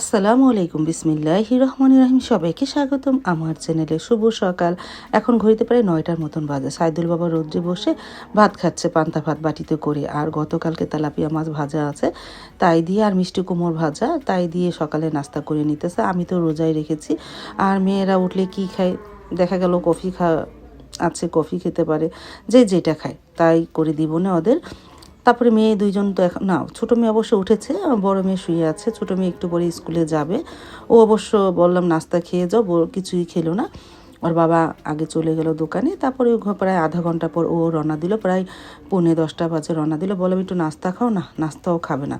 আসসালামু আলাইকুম, বিসমিল্লাহি রহমান রাহিম। সবাইকে স্বাগতম আমার চ্যানেলে। শুভ সকাল। এখন ঘড়িতে প্রায় নয়টার মতন বাজে। সাইদুল বাবা রোদ্রে বসে ভাত খাচ্ছে, পান্তা ভাত বাটিতে করে। আর গতকালকে তেলাপিয়া মাছ ভাজা আছে, তাই দিয়ে আর মিষ্টি কুমোর ভাজা, তাই দিয়ে সকালে নাস্তা করে নিতেছে। আমি তো রোজাই রেখেছি। আর মেয়েরা উঠলে কি খায়? দেখা গেল কফি খা আছে, কফি খেতে পারে। যে যেটা খায়, তাই করে দিব না ওদের। তারপরে মেয়ে দুইজন তো এখন না, ছোটো মেয়ে অবশ্য উঠেছে, বড় মেয়ে শুয়ে আছে, ছোটো মেয়ে একটু পরে স্কুলে যাবে। ও অবশ্য বললাম, নাস্তা খেয়ে যাও কিছুই খেলো না। ওর বাবা আগে চলে গেল দোকানে, তারপরে প্রায় আধা ঘণ্টা পর ও রওনা দিল, প্রায় পৌনে দশটা বাজে রওনা দিল। বললাম, একটু নাস্তা খাও না, নাস্তাও খাবে না।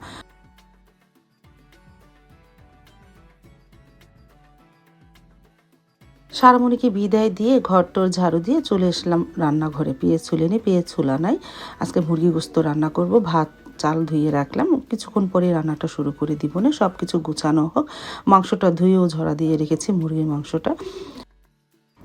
সারমণিকে বিদায় দিয়ে ঘর ঘরটোর ঝাড়ু দিয়ে চলে এসলাম রান্নাঘরে। পেয়ে ছুলে নি পেয়ে ছুলা নাই। আজকে মুরগি গোস্ত রান্না করব, ভাত, চাল ধুয়ে রাখলাম। কিছুক্ষণ পরে রান্নাটা শুরু করে দিব না সব কিছু গুছানো হোক। মাংসটা ধুয়েও ঝরা দিয়ে রেখেছি মুরগির মাংসটা।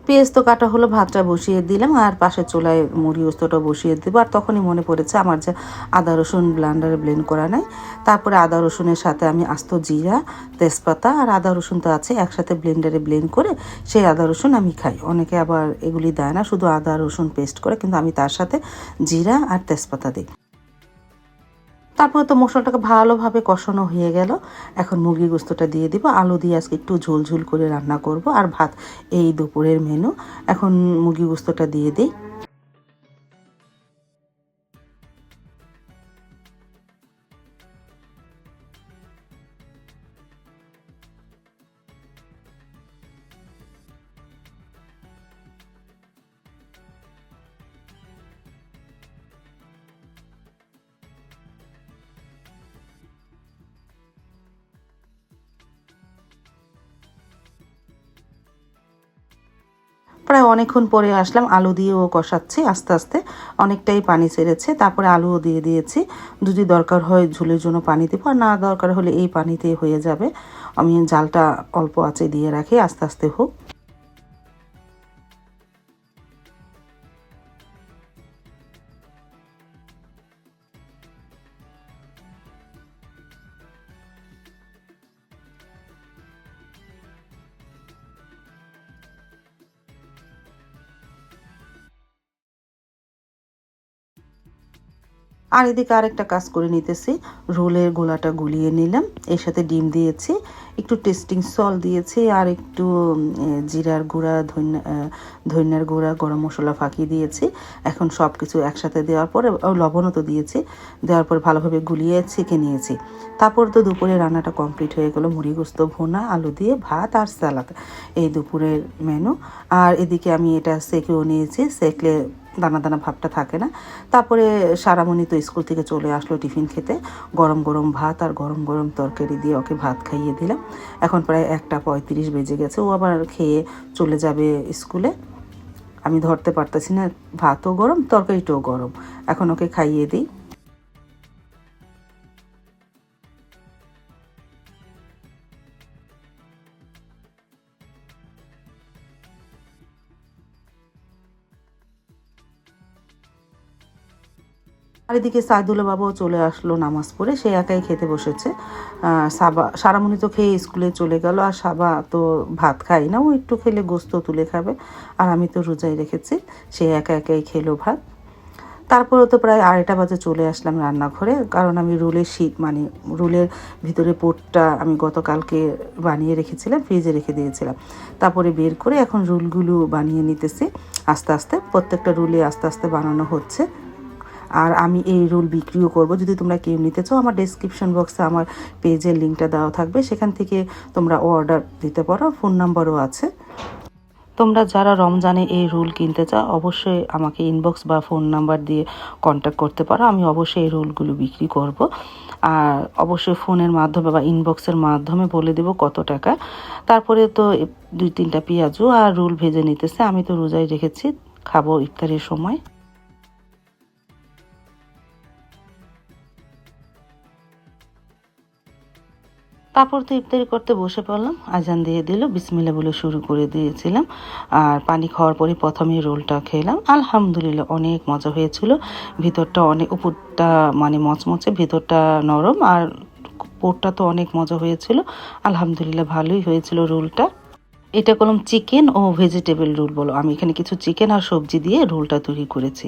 পেঁয়াজ তো কাটা হলো, ভাতটা বসিয়ে দিলাম, আর পাশে চুলায় মুড়ি ওস্তটা বসিয়ে দেবো। আর তখনই মনে পড়েছে আমার যে আদা রসুন ব্লান্ডারে ব্লেন্ড করা নাই। তারপরে আদা রসুনের সাথে আমি আস্ত জিরা, তেজপাতা আর আদা রসুন তো আছে, একসাথে ব্লেন্ডারে ব্লেন্ড করে সেই আদা রসুন আমি খাই। অনেকে আবার এগুলি দেয় না, শুধু আদা রসুন পেস্ট করে, কিন্তু আমি তার সাথে জিরা আর তেজপাতা দিই। তারপরে তো মশলাটাকে ভালোভাবে কষানো হয়ে গেল। এখন মুরগি গোস্তটা দিয়ে দিব। আলু দিয়ে আজকে একটু ঝোল করে রান্না করব। আর ভাত, এই দুপুরের মেনু এখন মুরগি গোস্তটা দিয়ে দিই। প্রায় অনেকক্ষণ পরে আসলাম, আলু দিয়েও কষাচ্ছি, আস্তে আস্তে অনেকটাই পানি ছেড়েছে। তারপরে আলুও দিয়ে দিয়েছি। যদি দরকার হয় ঝুলের জন্য পানি দেবো, আর না দরকার হলে এই পানিতে হয়ে যাবে। আমি জালটা অল্প আছে দিয়ে রাখি, আস্তে আস্তে হোক। আর এদিকে আরেকটা কাজ করে নিতেছি। রোলের গোলাটা গুলিয়ে নিলাম। এর সাথে ডিম দিয়েছি। একটু টেস্টিং সল দিয়েছি আর একটু জিরার গুঁড়া ধন্যার গুঁড়া, গরম মশলা ফাঁকি দিয়েছি। এখন সব কিছু একসাথে দেওয়ার পরে লবণও তো দিয়েছি। দেওয়ার পর ভালোভাবে গুলিয়ে ছেঁকে নিয়েছি। তারপর তো দুপুরে রান্নাটা কমপ্লিট হয়ে গেলো। মুড়ি গোস্ত, ভুনা, আলু দিয়ে ভাত আর স্যালাদ। এই দুপুরের মেনু আর এদিকে আমি এটা সেঁকেও নিয়েছি। সেকলে দানা দানা ভাবটা থাকে না। তারপরে সারামণি তো স্কুল থেকে চলে আসলো টিফিন খেতে। গরম গরম ভাত আর গরম গরম তরকারি দিয়ে ওকে ভাত খাইয়ে দিলাম। এখন প্রায় একটা পঁয়ত্রিশ বেজে গেছে। ও আবার খেয়ে চলে যাবে স্কুলে। আমি ধরতে পারতেছি না, ভাতও গরম, তরকারিটাও গরম। এখন ওকে খাইয়ে দিই। আর এদিকে সাইদুল্লা বাবাও চলে আসলো নামাজ পড়ে, সে একাই খেতে বসেছে। সাবা, সারামণি তো খেয়ে স্কুলে চলে গেল, আর সাবা তো ভাত খাই না, ও একটু খেলে গোস্ত তুলে খাবে, আর আমি তো রোজাই রেখেছি, সে একা একাই খেলো ভাত। তারপরে তো প্রায় আড়াইটা বাজে চলে আসলাম রান্নাঘরে, কারণ আমি রুলের শীত মানে রুলের ভিতরে পোটটা আমি গতকালকে বানিয়ে রেখেছিলাম, ফ্রিজে রেখে দিয়েছিলাম। তারপরে বের করে এখন রুলগুলো বানিয়ে নিতেছি, আস্তে আস্তে, প্রত্যেকটা রুলে আস্তে আস্তে বানানো হচ্ছে। আর আমি এই রোল বিক্রিও করব। যদি তোমরা কেউ নিতে চাও, আমার ডেসক্রিপশন বক্সে আমার পেজের লিঙ্কটা দেওয়া থাকবে। সেখান থেকে তোমরা অর্ডার দিতে পারো। ফোন নাম্বারও আছে। তোমরা যারা রমজানে এই রোল কিনতে চাও, অবশ্যই আমাকে ইনবক্স বা ফোন নাম্বার দিয়ে কন্ট্যাক্ট করতে পারো। আমি অবশ্যই এই রোলগুলো বিক্রি করব। আর অবশ্যই ফোনের মাধ্যমে বা ইনবক্সের মাধ্যমে বলে দেব কত টাকা। তারপরে তো দুই তিনটা পেঁয়াজও আর রোল ভেজে নিতেছে। আমি তো রোজাই রেখেছি। খাব ইফতারের সময়। তারপর তো ইফতারি করতে বসে পড়লাম। আজান দিয়ে দিল বিসমিল্লা বলে শুরু করে দিয়েছিলাম। আর পানি খাওয়ার পরে প্রথমে রোলটা খেলাম। আলহামদুলিল্লাহ অনেক মজা হয়েছিল। ভিতরটা অনেক, উপরটা মানে মচমচে, ভিতরটা নরম আর পোরটা তো অনেক মজা হয়েছিল। আলহামদুলিল্লাহ ভালোই হয়েছিল রোলটা। এটা করলাম চিকেন ও ভেজিটেবল রোল বলো। আমি এখানে কিছু চিকেন আর সবজি দিয়ে রোলটা তৈরি করেছি।